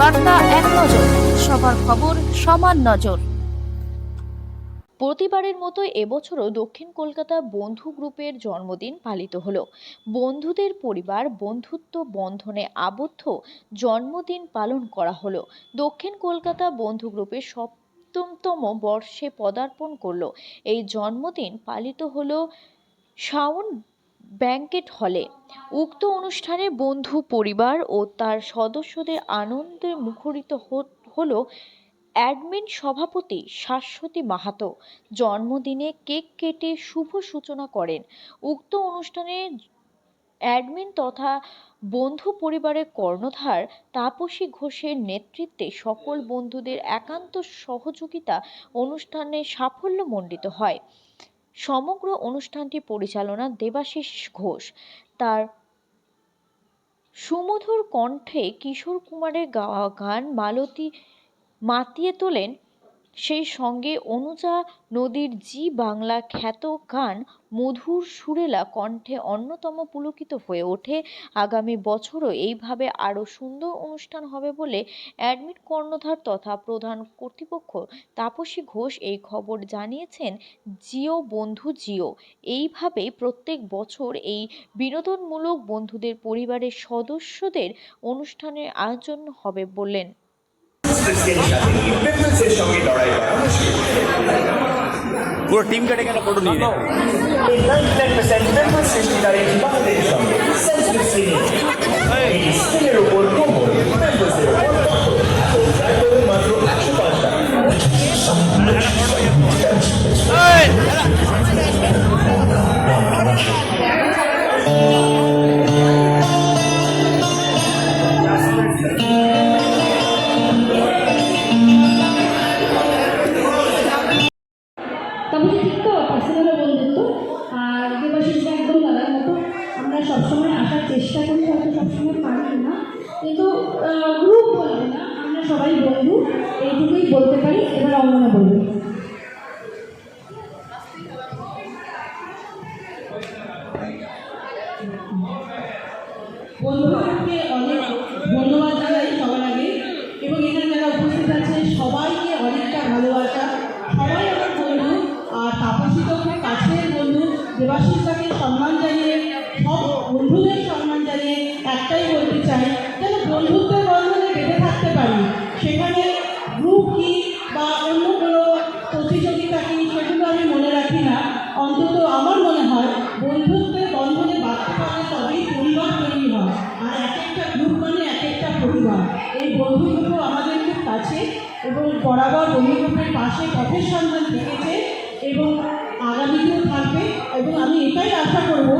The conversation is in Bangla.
বার্তা এক নজর, সবার খবর সমান নজর। প্রতিবারের মতো এবছরও দক্ষিণ কলকাতা বন্ধু গ্রুপের জন্মদিন পালিত হলো। বন্ধুদের পরিবার বন্ধুত্ব বন্ধনে আবদ্ধ জন্মদিন পালন করা হলো। দক্ষিণ কলকাতা বন্ধু গ্রুপের সপ্তমতম বর্ষে পদার্পণ করল। এই জন্মদিন পালিত হলো শাওন ব্যাংকেট হলে। উক্ত অনুষ্ঠানে বন্ধু, পরিবার ও তার সদস্যদের আনন্দে মুখরিত হলো অ্যাডমিন সভাপতি শাশ্বতী মাহাতো। জন্মদিনে কেক কেটে শুভ সূচনা করেন। উক্ত অনুষ্ঠানে অ্যাডমিন তথা বন্ধু পরিবারের কর্ণধার তাপসী ঘোষের নেতৃত্বে সকল বন্ধুদের একান্ত সহযোগিতা অনুষ্ঠানে সাফল্যমণ্ডিত হয়। সমগ্র অনুষ্ঠানটি পরিচালনা দেবাশিস ঘোষ। তার সুমধুর কণ্ঠে কিশোর কুমারের গাওয়া গান মালতী মাতিয়ে তোলেন সেই সঙ্গে অনুজা নদীর জি বাংলা খ্যাত গান মধুর সুরেলা কণ্ঠে অন্যতম পুলকিত হয়ে ওঠে। আগামী বছরও এইভাবে আরও সুন্দর অনুষ্ঠান হবে বলে অ্যাডমিট কর্ণধার তথা প্রধান কর্তৃপক্ষ তাপসী ঘোষ এই খবর জানিয়েছেন, জিও বন্ধু জিও। এইভাবেই প্রত্যেক বছর এই বিনোদনমূলক বন্ধুদের পরিবারের সদস্যদের অনুষ্ঠানের আয়োজন হবে বললেন পুরো টিম কেটে কেন ফটো নিয়ে? নেয় তবে ঠিক তো পার্সোনালও বন্ধুত্ব, আর দেবাশিসটা একদম দাদার মতো। আমরা সবসময় আসার চেষ্টা করি, হয়তো সবসময় পারি না। কিন্তু গ্রুপ বলবে না, আমরা সবাই বন্ধু, এইটুকুই বলতে পারি, এবার অঙ্গনা বলবে। বন্ধুদেরকে তাপসী খুব কাছের বন্ধু দেবাশিসটাকে সম্মান জানিয়ে, সব বন্ধুদের সম্মান জানিয়ে একটাই বলতে চাই, যেন বন্ধুত্বের বন্ধনে বেঁধে থাকতে পারি। সেখানে গ্রুপ কি বা অন্য কোনো প্রতিযোগিতা কি সেগুলো আমি মনে রাখি না। অন্তত আমার মনে হয় বন্ধুত্বের বন্ধনে বাঁধতে পারলে তবেই পরিবার তৈরি হয়। আর এক একটা গ্রুপ মানে এক একটা পরিবার। এই বন্ধু আমাদের খুব কাছে এবং বরাবর বন্ধু পাশে পথের সন্ধান থেকেছে। এবং আগামীতেও থাকবে এবং আমি এটাই আশা করব